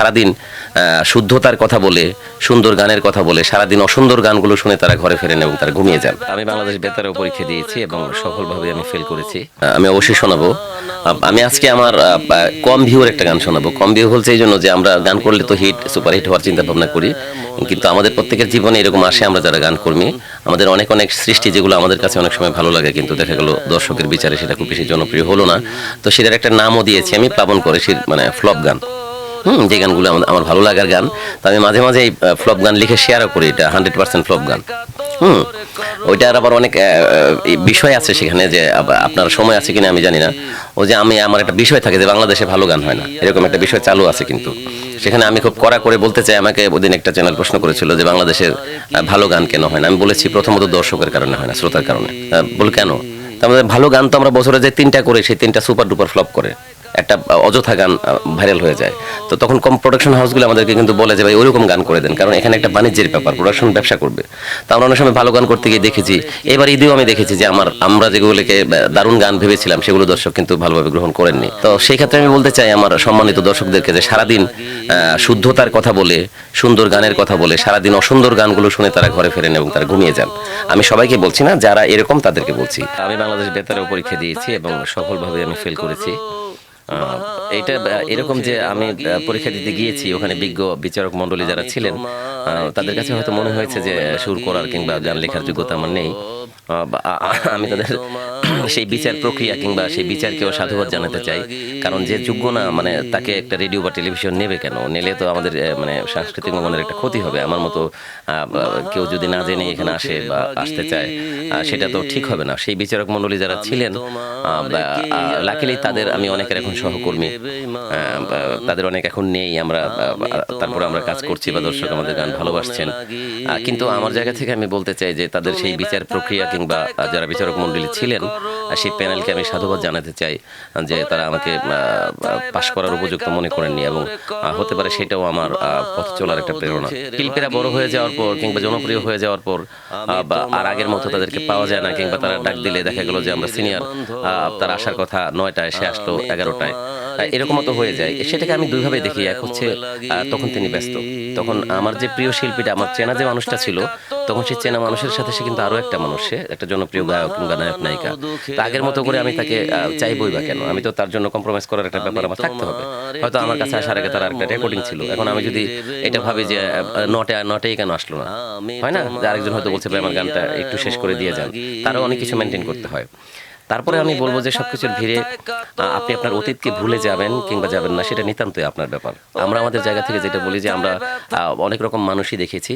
সারাদিন শুদ্ধতার কথা বলে সুন্দর গানের কথা বলে সারাদিন অসুন্দর গানগুলো শুনে তারা ঘরে ফেরেন এবং তারা ঘুমিয়ে যান। আমি বাংলাদেশ বেতারেও পরীক্ষা দিয়েছি এবং সফলভাবে আমি ফেল করেছি। আমি অবশ্যই শোনাবো। আমি আজকে আমার কম ভিউর একটা গান শোনাবো। কম ভিউ বলছে এই জন্য যে আমরা গান করলে তো হিট সুপার হিট হওয়ার চিন্তা ভাবনা করি। কিন্তু আমাদের প্রত্যেকের জীবনে এরকম আসে আমরা যারা গান কর্মী। আমাদের অনেক অনেক সৃষ্টি যেগুলো আমাদের কাছে অনেক সময় ভালো লাগে কিন্তু দেখা গেল দর্শকের বিচারে সেটা খুব বেশি জনপ্রিয় হলো না। তো সেটার একটা নামও দিয়েছি আমি প্লাবন করে মানে ফ্লপ গান। হুম, যে গানগুলো আমার- ভালো লাগার গান, তো আমি মাঝে মাঝে এই ফ্লপ গান লিখে শেয়ারও করি, এটা হান্ড্রেড পার্সেন্ট ফ্লপ গান। হুম ওইটার আবার অনেক বিষয় আছে সেখানে যে আপনার সময় আছে কিনা আমি জানি না। ও যে আমি, আমার একটা বিষয় থাকে যে বাংলাদেশে ভালো গান হয় না, এরকম একটা বিষয় চালু আছে কিন্তু। সেখানে আমি খুব কড়া করে বলতে চাই, আমাকে ওদিন একটা চ্যানেল প্রশ্ন করেছিল যে বাংলাদেশের ভালো গান কেন হয় না? আমি বলেছি প্রথমত দর্শকের কারণে হয় না, শ্রোতার কারণে। বলে কেন? মধ্যে ভালো গান তো আমরা বছরে যে তিনটা করে, সেই তিনটা সুপার ডুপার ফ্লপ করে। একটা অযথা গান ভাইরাল হয়ে যায়। তো তখন কম প্রোডাকশন হাউসগুলো আমাদেরকে কিন্তু বলে যে, ভাই, ওইরকম গান করে দেন। কারণ এখানে একটা বাণিজ্যের ব্যাপার প্রোডাকশন ব্যবসা করবে। তো আমরা অনেক সময় ভালো গান করতে গিয়ে দেখেছি, এবার ঈদেও আমি দেখেছি যে, আমার, আমরা যেগুলোকে দারুণ গান ভেবেছিলাম, সেগুলো দর্শক কিন্তু ভালোভাবে গ্রহণ করেননি। তো সেই ক্ষেত্রে আমি বলতে চাই, আমার সম্মানিত দর্শকদেরকে যে, সারাদিন শুদ্ধতার কথা বলে, সুন্দর গানের কথা বলে, সারাদিন অসুন্দর গানগুলো শুনে তারা ঘরে ফেরেন এবং তারা ঘুমিয়ে যান। আমি সবাইকে বলছি না, যারা এরকম তাদেরকে বলছি। আমি বাংলাদেশ বেতারেও পরীক্ষা দিয়েছি এবং সফলভাবে আমি ফেল করেছি। আহ, এরকম যে আমি পরীক্ষা দিতে গিয়েছি ওখানে বিজ্ঞ বিচারক মন্ডলী যারা ছিলেন আহ, তাদের কাছে হয়তো মনে হয়েছে যে সুর করার কিংবা গান লেখার যোগ্যতা আমার নেই। আমি তাদের সেই বিচার প্রক্রিয়া কিংবা সেই বিচারকেও সাধুবাদ জানাতে চাই। কারণ যে যোগ্য না মানে তাকে একটা রেডিও বা টেলিভিশন নেবে কেন? নিলে তো আমাদের মানে সাংস্কৃতিক ভবনের একটা ক্ষতি হবে। আমার মতো কেউ যদি না জেনে এখানে আসে বা আসতে চায় সেটা তো ঠিক হবে না। সেই বিচারক মণ্ডলী যারা ছিলেন লাকিলি তাদের আমি অনেকের এখন সহকর্মী। তাদের অনেক এখন নেই। আমরা তারপরে আমরা কাজ করছি বা দর্শক আমাদের গান ভালোবাসছেন। কিন্তু আমার জায়গা থেকে আমি বলতে চাই যে তাদের সেই বিচার প্রক্রিয়া কিংবা যারা বিচারক মণ্ডলী ছিলেন সেই প্যানেলকে আমি সাধুবাদ জানাতে চাই যে তারা আমাকে পাশ করার উপযুক্ত মনে করেননি এবং হতে পারে সেটাও আমার পথ চলার একটা প্রেরণা। শিল্পীরা বড় হয়ে যাওয়ার পর কিংবা জনপ্রিয় হয়ে যাওয়ার পর আর আগের মতো তাদেরকে পাওয়া যায় না কিংবা তারা ডাক দিলে দেখা গেল যে আমরা সিনিয়র তার আসার কথা নয়টায়, সে আসলো এগারোটায়। এরকমও তো হয়ে যায়। সেটাকে আমি দুইভাবে দেখি। এক হচ্ছে তখন তিনি ব্যস্ত। তখন আমার যে প্রিয় শিল্পীটা, আমার চেনা যে মানুষটা ছিল, তখন সেই চেনা মানুষের সাথে সে কিন্তু আরও একটা মানুষ। সে একটা জনপ্রিয় গায়ক কিংবা নায়ক, নায়িকা। তা আগের মতো করে আমি তাকে চাইবই বা কেন? আমি তো তার জন্য কম্প্রোমাইজ করার একটা ব্যাপার আমার থাকতে হবে। হয়তো আমার কাছে আসার আগে তার একটা রেকর্ডিং ছিল। এখন আমি যদি এটা ভাবি যে নটে নটেই কেন আসলো না? হয় না? যে আরেকজন হয়তো বলছে আমার গানটা একটু শেষ করে দিয়ে যান। তারও অনেক কিছু মেনটেন করতে হয়। তারপরে আমি বলব যে সবকিছুর ভিড়ে আপনি আপনার অতীতকে ভুলে যাবেন কিংবা যাবেন না, সেটা নিতান্তই আপনার ব্যাপার। আমরা আমাদের জায়গা থেকে যেটা বলি যে আমরা অনেক রকম মানুষই দেখেছি।